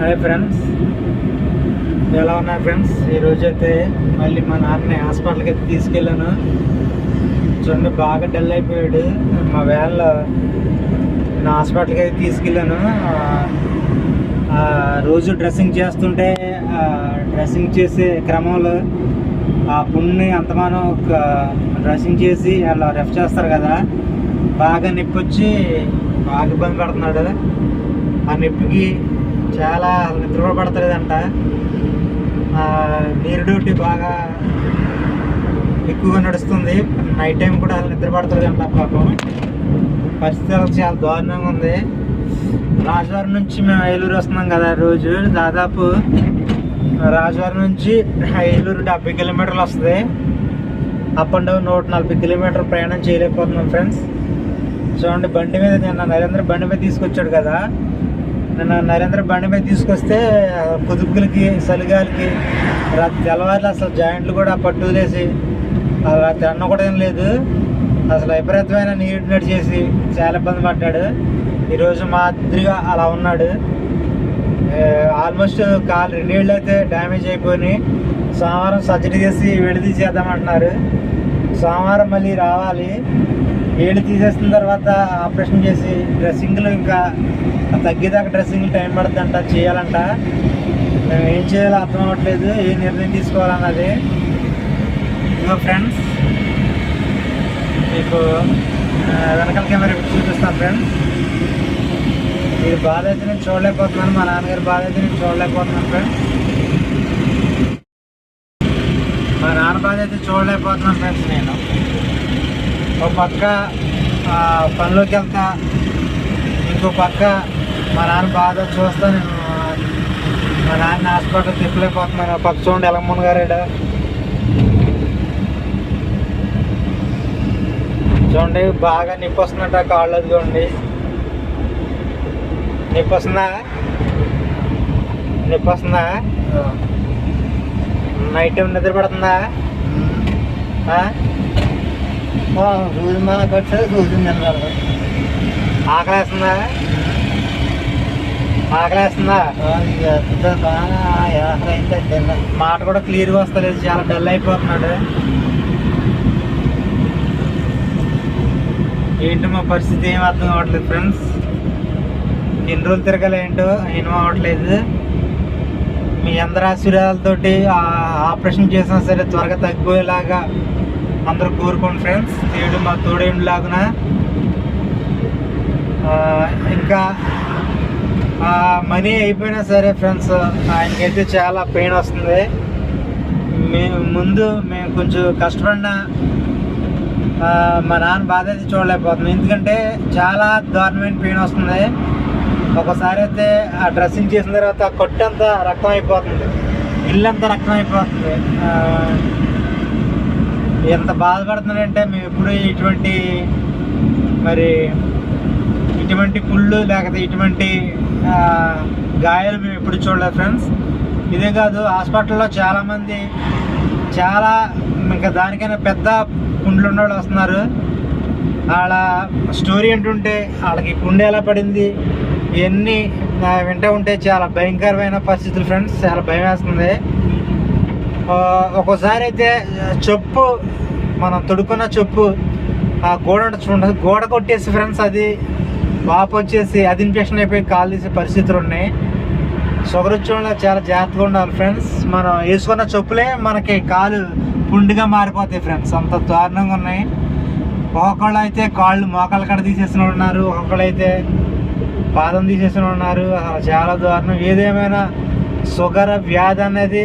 Hi friends ఎలా ఉన్నారు friends ఈరోజు అయితే మళ్ళీ మా నాన్నని హాస్పిటల్కి అయితే తీసుకెళ్ళాను. చూడండి బాగా డల్ అయిపోయాడు. మా వ్యాన్లో నేను హాస్పిటల్కి అయితే తీసుకెళ్ళాను. రోజు డ్రెస్సింగ్ చేస్తుంటే డ్రెస్సింగ్ చేసే క్రమంలో ఆ పుణ్ణి అంతమానం ఒక డ్రెస్సింగ్ చేసి అలా రెఫ్ చేస్తారు కదా. బాగా నొప్పి వచ్చి బాగా ఇబ్బంది పడుతున్నాడు. ఆ నొప్పికి చాలా నిద్ర కూడా పడతలేదంట నీరు డ్యూటీ బాగా ఎక్కువగా నడుస్తుంది. నైట్ టైం కూడా నిద్ర పడతలేదంట పాపం. పరిస్థితి చాలా దారుణంగా ఉంది. రాజవారి నుంచి మేము ఏలూరు వస్తున్నాం కదా రోజు. దాదాపు రాజవారి నుంచి ఏలూరు డెబ్బై కిలోమీటర్లు వస్తుంది. అప్ అండ్ డౌన్ నూట నలభై కిలోమీటర్ ప్రయాణం చేయలేకపోతున్నాం ఫ్రెండ్స్ చూడండి బండి మీద నిన్న నరేంద్ర బండి మీద తీసుకొచ్చాడు కదా. నిన్న నరేంద్ర బండి మీద తీసుకొస్తే కుదుపులకి సలిగాలకి రాత్రి తెల్లవారులు అసలు జాయింట్లు కూడా పట్టు వదిలేసి ఆ రాత్రి అన్న కూడా ఏం లేదు. అసలు విపరీతమైన నీరు నడిచేసి చాలా ఇబ్బంది పడ్డాడు. ఈరోజు మాదిరిగా అలా ఉన్నాడు. ఆల్మోస్ట్ కాలు రెండేళ్ళు అయితే డ్యామేజ్ అయిపోయినాయి సోమవారం సర్జరీ చేసి విడి తీసేద్దామంటున్నారు. సోమవారం మళ్ళీ రావాలి. వేడి తీసేసిన తర్వాత ఆపరేషన్ చేసి డ్రెస్సింగ్లు ఇంకా తగ్గేదాకా డ్రెస్సింగ్ టైం పడుతుందంట చేయాలంట. మేము ఏం చేయాలో అర్థం అవ్వట్లేదు ఏ నిర్ణయం తీసుకోవాలన్నది. ఇదిగో ఫ్రెండ్స్ మీకు వెనకాల కెమెరా చూపిస్తాను ఫ్రెండ్స్ మీరు బాధ అయితే నేను చూడలేకపోతున్నాను మా నాన్నగారి బాధ అయితే నేను చూడలేకపోతున్నాను ఫ్రెండ్స్ మా నాన్న బాధ అయితే చూడలేకపోతున్నాను ఫ్రెండ్స్ నేను. ఒక పక్క పనిలోకి వెళ్తా ఇంకో పక్క మా నాన్న బాధ చూస్తా నేను మా నాన్న హాస్పిటల్ తిప్పలేకపోతున్నాను ఆ పక్క చూడండి ఎలమ్మన్ గారు చూడండి బాగా నొప్పి వస్తున్నట్టు ఆ కాళ్ళు అది చూడండి. నొప్పి వస్తుందా నొప్పి వస్తుందా నైట్ టైం నిద్ర పడుతుందా? రోజు మన కట్టే రోజు నిలబడదు ఆకలేస్తుందా? ఆకలేస్తుందా? మాట కూడా క్లియర్గా వస్తలేదు చాలా డల్ అయిపోతున్నాడు. ఏంటో మా పరిస్థితి? ఏం అర్థం అవ్వట్లేదు ఫ్రెండ్స్. ఎన్ని రోజులు తిరగాలి ఏంటో ఏం అవ్వట్లేదు. మీ అందరి ఆశీర్వాదాలతోటి ఆ ఆపరేషన్ చేసినా సరే త్వరగా తగ్గిపోయేలాగా అందరూ కోరుకోండి ఫ్రెండ్స్. దేవుడు మా తోడేండు లాగున. ఇంకా మనీ అయిపోయినా సరే ఫ్రెండ్స్ ఆయనకైతే చాలా పెయిన్ వస్తుంది. మేము ముందు మేము కొంచెం కష్టపడిన మా నాన్న బాధ అయితే చూడలేకపోతున్నాం. ఎందుకంటే చాలా దారుణమైన పెయిన్ వస్తుంది. ఒకసారి అయితే ఆ డ్రెస్సింగ్ చేసిన తర్వాత ఆ రక్తం అయిపోతుంది. ఇల్లంతా రక్తం అయిపోతుంది. ఎంత బాధపడుతున్నాడంటే మేము ఎప్పుడు ఇటువంటి మరి ఇటువంటి పుళ్ళు లేకపోతే ఇటువంటి గాయాలు మేము ఎప్పుడు చూడలేదు ఫ్రెండ్స్. ఇదే కాదు హాస్పిటల్లో చాలామంది చాలా ఇంకా దానికైనా పెద్ద పుండ్లు ఉన్న వాళ్ళు వస్తున్నారు. వాళ్ళ స్టోరీ అంటుంటే వాళ్ళకి పుండు ఎలా పడింది ఇవన్నీ వింటూ ఉంటే చాలా భయంకరమైన పరిస్థితులు ఫ్రెండ్స్ చాలా భయం వేస్తుంది. ఒక్కోసారి అయితే చెప్పు మనం తొడుక్కున్న చెప్పు ఆ గోడ చూడండి గోడ కొట్టేసి ఫ్రెండ్స్ అది పాప వచ్చేసి అది ఇన్ఫెక్షన్ అయిపోయి కాలు తీసే పరిస్థితులు ఉన్నాయి. షుగర్ వచ్చేవాళ్ళు చాలా జాగ్రత్తగా ఉండాలి ఫ్రెండ్స్ మనం వేసుకున్న చెప్పులే మనకి కాలు పుండుగా మారిపోతాయి ఫ్రెండ్స్ అంత దారుణంగా ఉన్నాయి. ఒక్కొక్కళ్ళు అయితే కాళ్ళు మోకాళ్ళ కడ తీసేసిన వాళ్ళు ఉన్నారు. ఒక్కొక్కళ్ళు అయితే పాదం తీసేసిన ఉన్నారు. అసలు చాలా దారుణం. ఏదేమైనా షుగర్ వ్యాధి అనేది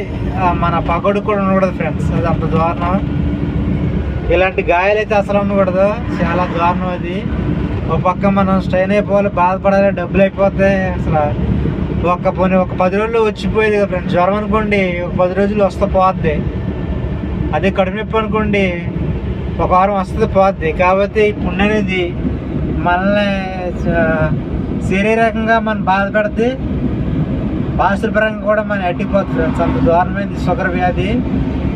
మన పగడు కూడా ఉండకూడదు ఫ్రెండ్స్ అది అంత దారుణం. ఇలాంటి గాయాలైతే అసలు ఉండకూడదు. చాలా దారుణం అది. ఒక పక్క మనం స్ట్రైన్ అయిపోవాలి బాధపడాలి డబ్బులు అయిపోతే అసలు ఒక్క పోనీ ఒక పది రోజులు వచ్చిపోయేది కదా ఫ్రెండ్స్. జ్వరం అనుకోండి ఒక పది రోజులు వస్తే పోద్ది. అదే కడుపు నొప్పి అనుకోండి ఒక వారం వస్తుంది పోద్ది. కాబట్టి ఈ పుణ్య అనేది మనల్ని శారీరకంగా మనం బాధ పెడితే భాషల పరంగా కూడా మనం అట్టిపోతుంది ఫ్రెండ్స్. అంత దారుణమైంది షుగర్ వ్యాధి.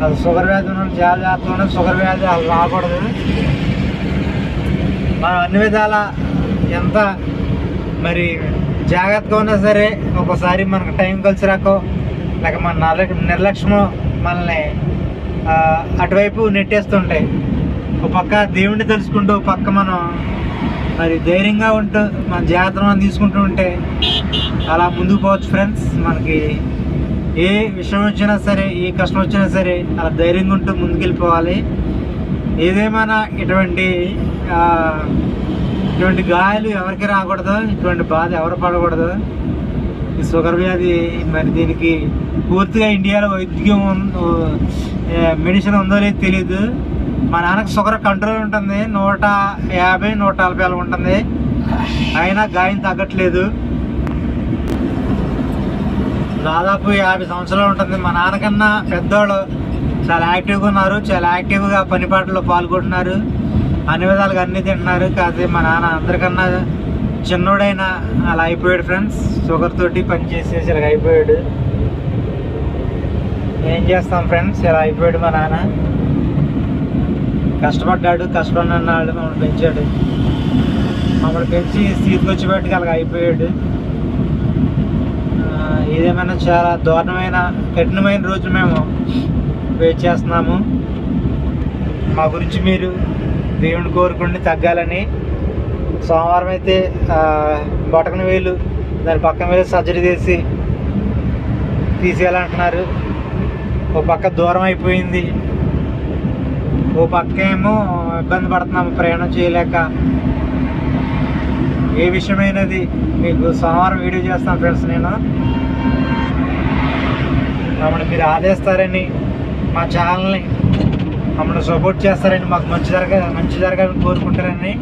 అది షుగర్ వ్యాధి ఉన్న వాళ్ళు చాలా షుగర్ వ్యాధి అసలు రాకూడదు. మనం అన్ని విధాల ఎంత మరి జాగ్రత్తగా ఉన్నా సరే ఒక్కోసారి మనకు టైం కలిసి రాకో లేక మన నిర్ల- నిర్లక్ష్యమో మనల్ని అటువైపు నెట్టేస్తుంటాయి. ఒక పక్క దేవుణ్ణి తెలుసుకుంటూ పక్క మనం మరి ధైర్యంగా ఉంటూ మన జాగ్రత్తలు మనం తీసుకుంటూ ఉంటే అలా ముందుకు పోవచ్చు ఫ్రెండ్స్ మనకి ఏ విషయం వచ్చినా సరే ఏ కష్టం వచ్చినా సరే అలా ధైర్యంగా ఉంటూ ముందుకెళ్ళిపోవాలి. ఏదేమైనా ఇటువంటి ఇటువంటి గాయాలు ఎవరికి రాకూడదు ఇటువంటి బాధ ఎవరు పడకూడదు. ఈ షుగర్ వ్యాధి మరి దీనికి పూర్తిగా ఇండియాలో వైద్యం మెడిసిన్ ఉందో లేదో తెలియదు మా నాన్నకి షుగర్ కంట్రోల్ ఉంటుంది నూట యాభై నూట నలభై అలా ఉంటుంది. అయినా గాయం తగ్గట్లేదు. దాదాపు యాభై సంవత్సరాలు ఉంటుంది. మా నాన్నకన్నా పెద్దోళ్ళు చాలా యాక్టివ్గా ఉన్నారు. చాలా యాక్టివ్గా పని పాటల్లో పాల్గొంటున్నారు. అన్ని విధాలుగా అన్ని తింటున్నారు. కాకపోతే మా నాన్న అందరికన్నా చిన్నోడైనా అలా అయిపోయాడు ఫ్రెండ్స్. షుగర్ తోటి పని చేసేసి ఇలా అయిపోయాడు. ఏం చేస్తాం ఫ్రెండ్స్? ఇలా అయిపోయాడు మా నాన్న. కష్టపడ్డాడు. కష్టపడినాడు మమ్మల్ని పెంచాడు. మమ్మల్ని పెంచి తీసుకొచ్చి పెట్టుకు అలాగ అయిపోయాడు. ఏదేమైనా చాలా దారుణమైన కఠినమైన రోజు మేము వెయిట్ చేస్తున్నాము. మా గురించి మీరు దేవుని కోరుకుని తగ్గాలని సోమవారం అయితే బొటకని బొటకన వేలు దాని పక్కన వేలు సర్జరీ చేసి తీసేయాలంటున్నారు. ఓ పక్క దూరం అయిపోయింది. ఓ పక్క ఏమో ఇబ్బంది పడుతున్నాము ప్రయాణం చేయలేక. ఏ విషయమైనది మీకు సోమవారం వీడియో చేస్తాను ఫ్రెండ్స్ నేను. మమ్మల్ని మీరు ఆదేస్తారని మా ఛానల్ని మమ్మల్ని సపోర్ట్ చేస్తారని మాకు మంచి జరగ మంచి జరగాలని కోరుకుంటారని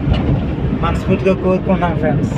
మనస్ఫూర్తిగా కోరుకుంటాం ఫ్రెండ్స్.